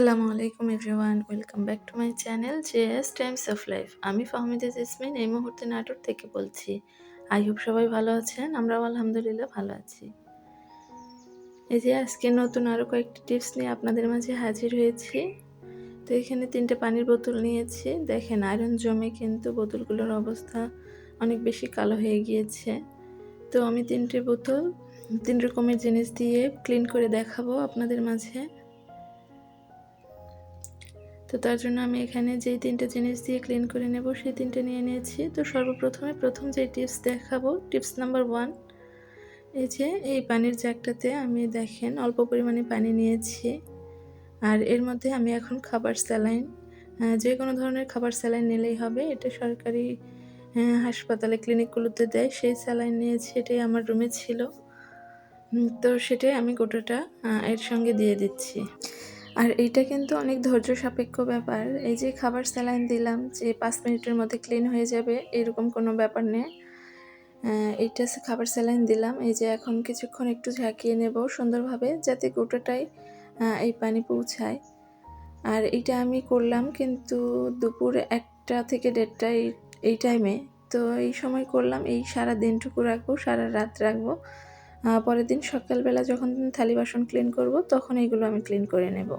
আসসালামু আলাইকুম everyone, welcome back to my channel JS times of life. আমি Fahmida jasmine, এই মুহূর্তে নাটোর থেকে বলছি। আই হোপ সবাই ভালো আছেন, আমরাও আলহামদুলিল্লাহ ভালো আছি। এই যে আজকে নতুন আরও কয়েকটি টিপস নিয়ে আপনাদের মাঝে হাজির হয়েছি। তো এখানে তিনটে পানির বোতল নিয়েছি। দেখেন, আয়রন জমে কিন্তু বোতলগুলোর অবস্থা অনেক বেশি কালো হয়ে গিয়েছে। তো আমি তিনটে বোতল, তিন রকমের জিনিস দিয়ে ক্লিন করে দেখাবো আপনাদের মাঝে। তো তার জন্য আমি এখানে যেই তিনটে জিনিস দিয়ে ক্লিন করে নেব, সেই তিনটে নিয়ে নিয়েছি। তো সর্বপ্রথমে প্রথম যে টিপস দেখাবো টিপস নাম্বার ওয়ান এই যে এই পানির জাগটাতে আমি দেখেন অল্প পরিমাণে পানি নিয়েছি। আর এর মধ্যে আমি এখন খাবার স্যালাইন যে কোনো ধরনের খাবার স্যালাইন নিলেই হবে। এটা সরকারি হাসপাতালে ক্লিনিকগুলোতে দেয়। সেই স্যালাইন নিয়েছি, এটাই আমার রুমে ছিল। তো সেটাই আমি গোটাটা এর সঙ্গে দিয়ে দিচ্ছি। আর এইটা কিন্তু অনেক ধৈর্য সাপেক্ষ ব্যাপার। এই যে খাবার স্যালাইন দিলাম যে পাঁচ মিনিটের মধ্যে ক্লিন হয়ে যাবে, এরকম কোনো ব্যাপার নেই। এইটা খাবার স্যালাইন দিলাম। এই যে এখন কিছুক্ষণ একটু ঝাঁকিয়ে নেব সুন্দরভাবে যাতে গোটাটাই এই পানি পৌঁছায়। আর এইটা আমি করলাম কিন্তু দুপুর একটা থেকে দেড়টা এই টাইমে তো এই সময় করলাম, এই সারা দিনটুকু রাখব, সারা রাত রাখব। পরের দিন সকালবেলা যখন থালি বাসন ক্লিন করব, তখন এইগুলো আমি ক্লিন করে নেব।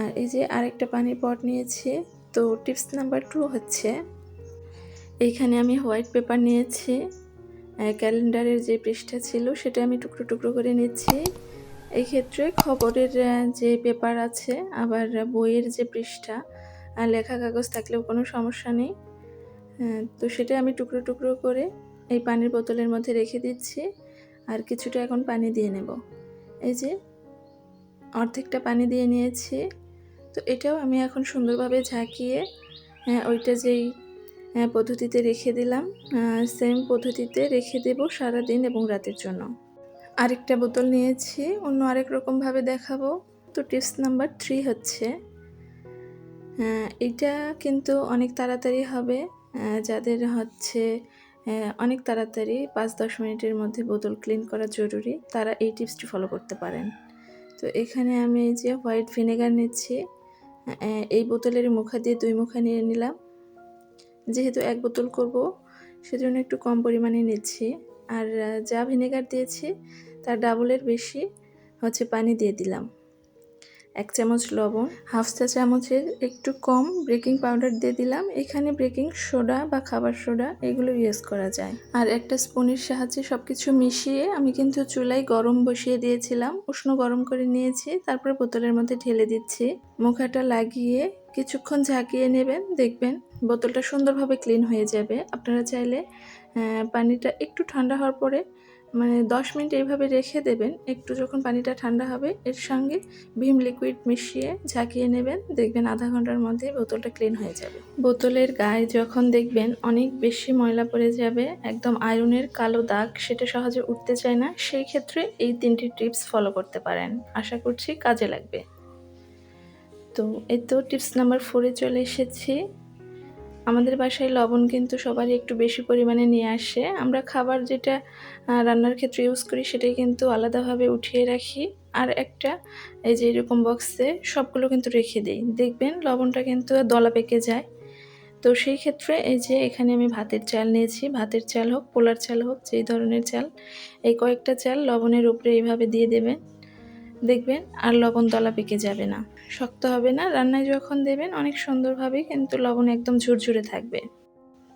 আর এই যে আরেকটা পানির পট নিয়েছি, তো টিপস নাম্বার টু হচ্ছে এইখানে আমি হোয়াইট পেপার নিয়েছি ক্যালেন্ডারের যে পৃষ্ঠা ছিল সেটা আমি টুকরো টুকরো করে নিচ্ছি। এই ক্ষেত্রে খবরের যে পেপার আছে, আবার বইয়ের যে পৃষ্ঠা লেখা কাগজ থাকলেও কোনো সমস্যা নেই। তো সেটা আমি টুকরো টুকরো করে এই পানির বোতলের মধ্যে রেখে দিচ্ছি আর কিছুটা এখন পানি দিয়ে নেব। এই যে অর্ধেকটা পানি দিয়ে নিয়েছি। তো এটাও আমি এখন সুন্দরভাবে ঝাঁকিয়ে ওইটা যেই পদ্ধতিতে রেখে দিলাম সেম পদ্ধতিতে রেখে দেব সারা দিন এবং রাতের জন্য। আরেকটা বোতল নিয়েছি, অন্য আরেক রকমভাবে দেখাবো। তো টিপস নাম্বার থ্রি হচ্ছে এটা কিন্তু অনেক তাড়াতাড়ি হবে যাদের হচ্ছে অনেক তাড়াতাড়ি পাঁচ দশ মিনিটের মধ্যে বোতল ক্লিন করা জরুরি। তারা এই টিপসটি ফলো করতে পারেন। তো এখানে আমি এই যে হোয়াইট ভিনেগার নিচ্ছি। এই বোতলের মুখা দিয়ে দুই মুখা নিয়ে নিলাম। যেহেতু এক বোতল করব, সেজন্য একটু কম পরিমাণে নিচ্ছি। আর যা ভিনেগার দিয়েছি তার ডাবলের বেশি হচ্ছে পানি দিয়ে দিলাম। এক চামচ লবণ, হাফ চা চামচের একটু কম বেকিং পাউডার দিয়ে দিলাম। এখানে বেকিং সোডা বা খাবার সোডা এগুলো ইউজ করা যায়। আর একটা স্পুনের সাহায্যে সব কিছু মিশিয়ে আমি কিন্তু চুলায় গরম বসিয়ে দিয়েছিলাম। উষ্ণ গরম করে নিয়েছি, তারপরে বোতলের মধ্যে ঢেলে দিচ্ছি। মুখাটা লাগিয়ে কিছুক্ষণ ঝাঁকিয়ে নেবেন। দেখবেন বোতলটা সুন্দরভাবে ক্লিন হয়ে যাবে। আপনারা চাইলে পানিটা একটু ঠান্ডা হওয়ার পরে মানে দশ মিনিট এইভাবে রেখে দেবেন। একটু যখন পানিটা ঠান্ডা হবে, এর সঙ্গে ভীম লিকুইড মিশিয়ে ঝাঁকিয়ে নেবেন। দেখবেন আধা ঘণ্টার মধ্যে বোতলটা ক্লিন হয়ে যাবে। বোতলের গায়ে যখন দেখবেন অনেক বেশি ময়লা পড়ে যাবে, একদম আয়রনের কালো দাগ সেটা সহজে উঠতে চায় না, সেই ক্ষেত্রে এই তিনটি টিপস ফলো করতে পারেন। আশা করছি কাজে লাগবে। তো, এই তো টিপস নাম্বার ফোরে চলে এসেছি। আমাদের বাসায় লবণ কিন্তু সবারই একটু বেশি পরিমাণে নিয়ে আসে। আমরা খাবার যেটা রান্নার ক্ষেত্রে ইউজ করি সেটাই কিন্তু আলাদাভাবে উঠিয়ে রাখি। আর একটা, এই যে এরকম বক্সে সবগুলো কিন্তু রেখে দিই। দেখবেন লবণটা কিন্তু দলা পেকে যায়। তো সেই ক্ষেত্রে এই যে এখানে আমি ভাতের চাল নিয়েছি। ভাতের চাল হোক, পোলার চাল হোক, যেই ধরনের চাল, এই কয়েকটা চাল লবণের উপরে এইভাবে দিয়ে দেবেন। দেখবেন আর লবণ দলা পেকে যাবে না। শক্ত হবে না, রান্নায় যখন দেবেন অনেক সুন্দরভাবে কিন্তু লবণ একদম ঝুরঝুরে থাকবে।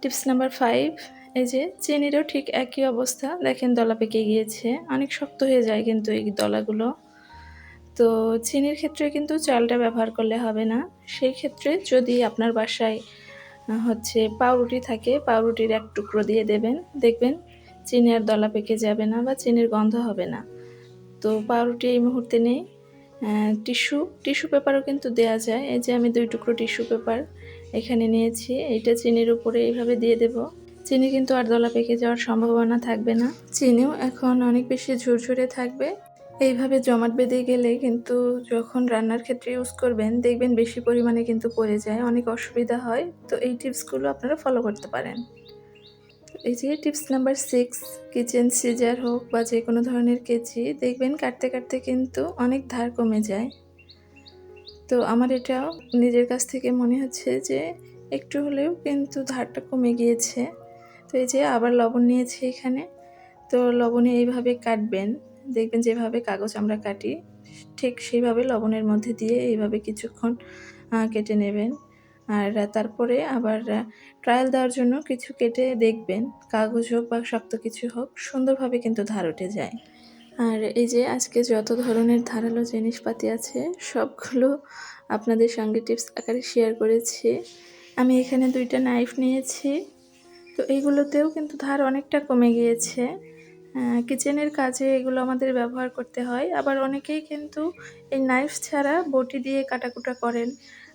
টিপস নাম্বার ফাইভ, এই যে চিনিরও ঠিক একই অবস্থা, দেখেন দলা পেকে গিয়েছে, অনেক শক্ত হয়ে যায় কিন্তু এই দলাগুলো তো চিনির ক্ষেত্রে কিন্তু চালটা ব্যবহার করলে হবে না, সেই ক্ষেত্রে যদি আপনার বাসায় হচ্ছে পাউরুটি থাকে, পাউরুটির এক টুকরো দিয়ে দেবেন, দেখবেন চিনি আর দলা পেকে যাবে না বা চিনির গন্ধ হবে না। তো পাউরুটি এই মুহূর্তে নেই। টিস্যু টিস্যু পেপারও কিন্তু দেয়া যায়। এই যে আমি দুই টুকরো টিস্যু পেপার এখানে নিয়েছি। এইটা চিনির উপরে এইভাবে দিয়ে দেব। চিনি কিন্তু আর দলা পেকে যাওয়ার সম্ভাবনা থাকবে না। চিনিও এখন অনেক বেশি ঝুরঝুরে থাকবে। এইভাবে জমাট বেঁধে গেলে কিন্তু যখন রান্নার ক্ষেত্রে ইউজ করবেন, দেখবেন বেশি পরিমাণে কিন্তু পড়ে যায়। অনেক অসুবিধা হয়। তো এই টিপসগুলো আপনারা ফলো করতে পারেন। এই যে tips number six, kitchen scissor হোক বা যে কোনো ধরনের কেচি, দেখবেন কাটতে কাটতে কিন্তু অনেক ধার কমে যায়। তো আমার এটাও নিজের কাছ থেকে মনে হচ্ছে যে একটু হলেও কিন্তু ধারটা কমে গিয়েছে। তো এই যে আবার লবণ নিয়েছি এখানে। তো লবণে এইভাবে কাটবেন। দেখবেন যেভাবে কাগজ আমরা কাটি, ঠিক সেইভাবে লবণের মধ্যে দিয়ে এইভাবে কিছুক্ষণ কেটে নেবেন। আর তারপরে আবার ট্রায়াল দেওয়ার জন্য কিছু কেটে দেখবেন, কাগজ হোক বা শক্ত কিছু হোক, সুন্দরভাবে কিন্তু ধার উঠে যায়। আর এই যে আজকে যত ধরনের ধারালো জিনিসপাতি আছে, সবগুলো আপনাদের সঙ্গে টিপস আকারে শেয়ার করেছি। আমি এখানে দুইটা নাইফ নিয়েছি। তো এইগুলোতেও কিন্তু ধার অনেকটা কমে গিয়েছে। কিচেনের কাজে এগুলো আমাদের ব্যবহার করতে হয়। আবার অনেকেই কিন্তু এই নাইফ ছাড়া বটি দিয়ে কাটাকুটা করেন।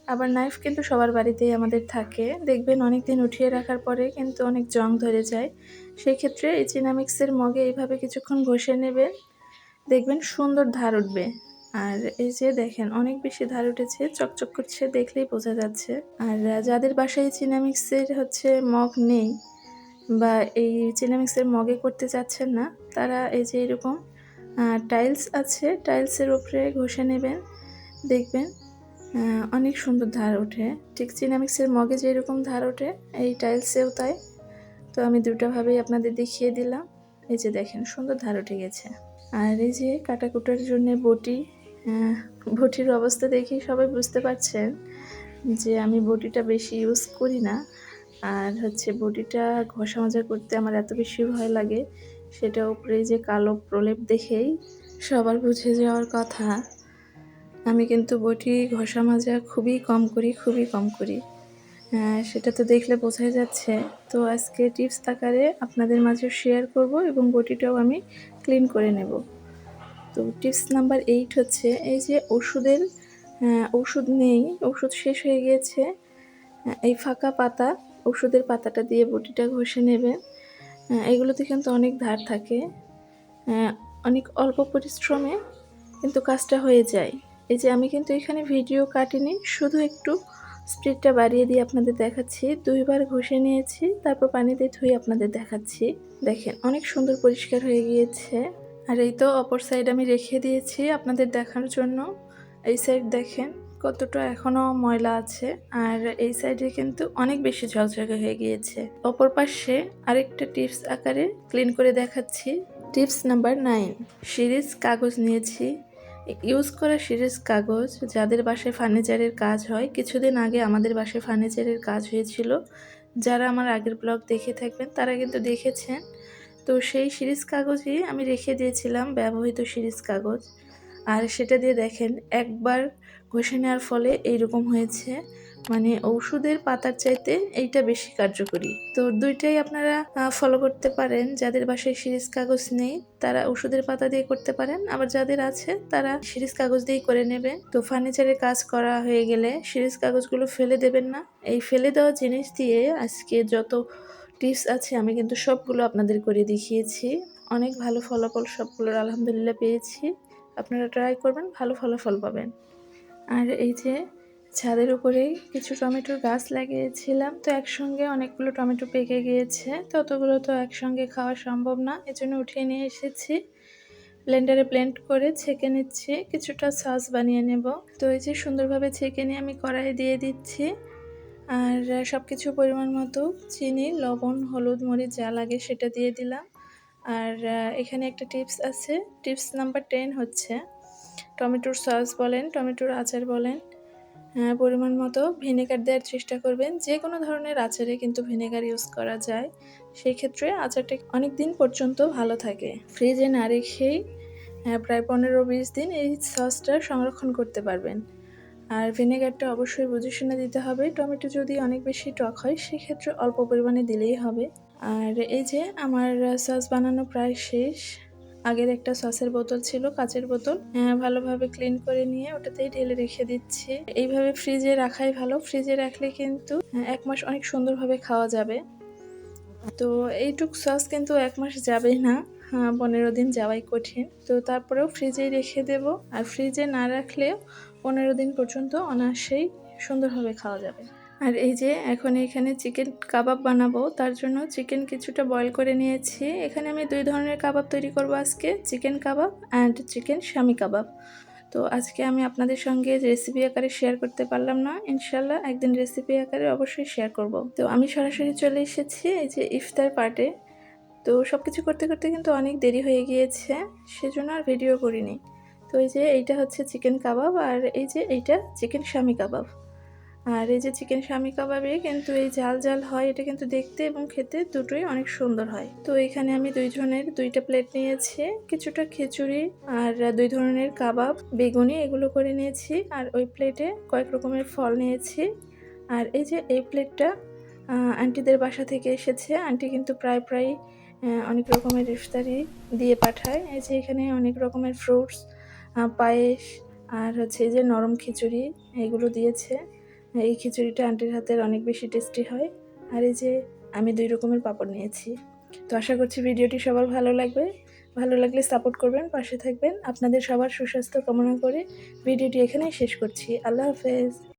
আবার নাইফ কিন্তু সবার বাড়িতেই আমাদের থাকে। দেখবেন অনেক দিন উঠিয়ে রাখার পরে কিন্তু অনেক জং ধরে যায়। সেই ক্ষেত্রে এই চিনামিক্সের মগে এইভাবে কিছুক্ষণ ঘষে নেবেন, দেখবেন সুন্দর ধার উঠবে। আর এই যে দেখেন, অনেক বেশি ধার উঠেছে, চকচক করছে দেখলেই বোঝা যাচ্ছে। আর যাদের বাসায় চিনামিক্সের হচ্ছে মগ নেই বা এই চিনামিক্সের মগে করতে চাচ্ছেন না, তারা এই যে এরকম টাইলস আছে টাইলসের উপরে ঘষে নেবেন, দেখবেন অনেক সুন্দর ধার ওঠে। ঠিক চিনামিক্সের মগে যেরকম ধার ওঠে, এই টাইলসেও তাই। তো আমি দুটোভাবেই আপনাদের দেখিয়ে দিলাম। এই যে দেখেন, সুন্দর ধার উঠে গেছে। আর এই যে কাটাকুটার জন্য বটি বটির অবস্থা দেখেই সবাই বুঝতে পারছেন যে আমি বটিটা বেশি ইউজ করি না। আর হচ্ছে বটিটা ঘষা মাজা করতে আমার এত বেশি ভয় লাগে। সেটা উপরে যে কালো প্রলেপ দেখেই সবার বুঝে যাওয়ার কথা। আমি কিন্তু বটি ঘষা মাজা খুবই কম করি, খুবই কম করি। সেটা তো দেখলে বোঝাই যাচ্ছে। তো আজকে টিপস আকারে আপনাদের মাঝে শেয়ার করব এবং বটিটাও আমি ক্লিন করে নেব। তো টিপস নাম্বার এইট হচ্ছে, এই যে ওষুধের ওষুধ নেই, ওষুধ শেষ হয়ে গিয়েছে। এই ফাঁকা পাতা, ওষুধের পাতাটা দিয়ে বটিটা ঘষে নেবেন এগুলোতে কিন্তু অনেক ধার থাকে। অনেক অল্প পরিশ্রমে কিন্তু কাজটা হয়ে যায়। এই যে আমি কিন্তু এখানে ভিডিও কাটিনি, শুধু একটু স্পিডটা বাড়িয়ে দিয়ে আপনাদের দেখাচ্ছি। দুইবার ঘষে নিয়েছি, তারপর পানিতে ধুয়ে আপনাদের দেখাচ্ছি। দেখেন, অনেক সুন্দর পরিষ্কার হয়ে গিয়েছে। আর এই তো অপর সাইড আমি রেখে দিয়েছি আপনাদের দেখার জন্য। এই সাইড দেখেন, কতটা এখনও ময়লা আছে। আর এই সাইডে কিন্তু অনেক বেশি ঝকঝকে হয়ে গিয়েছে। অপর পাশে আরেকটা টিপস আকারে ক্লিন করে দেখাচ্ছি। টিপস নাম্বার নাইন সিরিজ কাগজ নিয়েছি। ইউজ করা সিরিজ কাগজ, যাদের বাসায় ফার্নিচারের কাজ হয়। কিছুদিন আগে আমাদের বাসায় ফার্নিচারের কাজ হয়েছিল। যারা আমার আগের ব্লগ দেখে থাকবেন, তারা কিন্তু দেখেছেন। তো সেই সিরিজ কাগজই আমি রেখে দিয়েছিলাম, ব্যবহৃত সিরিজ কাগজ। আর সেটা দিয়ে দেখেন একবার ঘষে নেওয়ার ফলে এইরকম হয়েছে। মানে ওষুধের পাতার চাইতে এইটা বেশি কার্যকরী। তো দুইটাই আপনারা ফলো করতে পারেন। যাদের বাসায় সিরিজ কাগজ নেই, তারা ওষুধের পাতা দিয়ে করতে পারেন। আবার যাদের আছে, তারা সিরিজ কাগজ দিয়েই করে নেবেন। তো ফার্নিচারের কাজ করা হয়ে গেলে সিরিজ কাগজগুলো ফেলে দেবেন না। এই ফেলে দেওয়া জিনিস দিয়ে আজকে যত টিপস আছে, আমি কিন্তু সবগুলো আপনাদের করে দেখিয়েছি। অনেক ভালো ফলাফল সবগুলোর আলহামদুলিল্লাহ পেয়েছি। আপনারা ট্রাই করবেন, ভালো ফলাফল পাবেন। আর এই যে ছাদের উপরেই কিছু টমেটোর গাছ লাগিয়েছিলাম, তো একসঙ্গে অনেকগুলো টমেটো পেকে গিয়েছে। ততগুলো তো একসঙ্গে খাওয়া সম্ভব না, এজন্য উঠিয়ে নিয়ে এসেছি। ব্লেন্ডারে ব্লেন্ড করে ছেঁকে নিচ্ছি, কিছুটা সস বানিয়ে নেব। তো এই যে সুন্দরভাবে ছেঁকে নিয়ে আমি কড়াই দিয়ে দিচ্ছি। আর সব কিছু পরিমাণ মতো চিনি, লবণ, হলুদ, মরিচ যা লাগে সেটা দিয়ে দিলাম। আর এখানে একটা টিপস আছে। টিপস নাম্বার টেন হচ্ছে, টমেটোর সস বলেন, টমেটোর আচার বলেন পরিমাণ মতো ভিনেগার দেওয়ার চেষ্টা করবেন। যে কোনো ধরনের আচারে কিন্তু ভিনেগার ইউজ করা যায়। সেই ক্ষেত্রে আচারটা অনেক দিন পর্যন্ত ভালো থাকে। ফ্রিজে না রেখেই প্রায় পনেরো বিশ দিন এই সসটা সংরক্ষণ করতে পারবেন। আর ভিনেগারটা অবশ্যই বুঝে শুনে দিতে হবে। টমেটো যদি অনেক বেশি টক হয়, সেক্ষেত্রে অল্প পরিমাণে দিলেই হবে। আর এই যে আমার সস বানানো প্রায় শেষ। আগের একটা সসের বোতল ছিল কাচের বোতল। আহ, ভালোভাবে ক্লিন করে নিয়ে ওটাতেই ঢেলে রেখে দিচ্ছি। এইভাবে ফ্রিজে রাখাই ভালো। ফ্রিজে রাখলে কিন্তু আহ, এক মাস অনেক সুন্দরভাবে খাওয়া যাবে। তো এইটুক সস কিন্তু এক মাস যাবেই না। হ্যাঁ, পনেরো দিন যাওয়াই কঠিন। তো তারপরেও ফ্রিজেই রেখে দেব। আর ফ্রিজে না রাখলেও পনেরো দিন পর্যন্ত অনায়াসেই সুন্দরভাবে খাওয়া যাবে। আর এই যে এখন এখানে চিকেন কাবাব বানাবো, তার জন্য চিকেন কিছুটা বয়েল করে নিয়েছি। এখানে আমি দুই ধরনের কাবাব তৈরি করব আজকে, চিকেন কাবাব অ্যান্ড চিকেন স্বামী কাবাব। তো আজকে আমি আপনাদের সঙ্গে রেসিপি আকারে শেয়ার করতে পারলাম না ইনশাল্লাহ একদিন রেসিপি আকারে অবশ্যই শেয়ার করব। তো আমি সরাসরি চলে এসেছি এই যে ইফতার পার্টে তো সব কিছু করতে করতে কিন্তু অনেক দেরি হয়ে গিয়েছে, সেজন্য আর ভিডিও করিনি। তো এই যে এইটা হচ্ছে চিকেন কাবাব আর এই যে এইটা চিকেন স্বামী কাবাব। আর এই যে চিকেন স্বামী কাবাবে কিন্তু এই জাল জাল হয়, এটা কিন্তু দেখতে এবং খেতে দুটোই অনেক সুন্দর হয়। তো এখানে আমি দুই ধরনের দুইটা প্লেট নিয়েছি, কিছুটা খিচুড়ি আর দুই ধরনের কাবাব, বেগুনি এগুলো করে নিয়েছি আর ওই প্লেটে কয়েক রকমের ফল নিয়েছি। আর এই যে এই প্লেটটা আন্টিদের বাসা থেকে এসেছে। আন্টি কিন্তু প্রায় প্রায় অনেক রকমের ইফতারি দিয়ে পাঠায়। এই যে এখানে অনেক রকমের ফ্রুটস পায়েস আর হচ্ছে এই যে নরম খিচুড়ি এগুলো দিয়েছে। এই খিচুড়িটা আন্টির হাতের অনেক বেশি টেস্টি হয়। আর এই যে আমি দুই রকমের পাপড় নিয়েছি। তো আশা করছি ভিডিওটি সবার ভালো লাগবে। ভালো লাগলে সাপোর্ট করবেন, পাশে থাকবেন। আপনাদের সবার সুস্বাস্থ্য কামনা করে ভিডিওটি এখানেই শেষ করছি। আল্লাহ হাফেজ।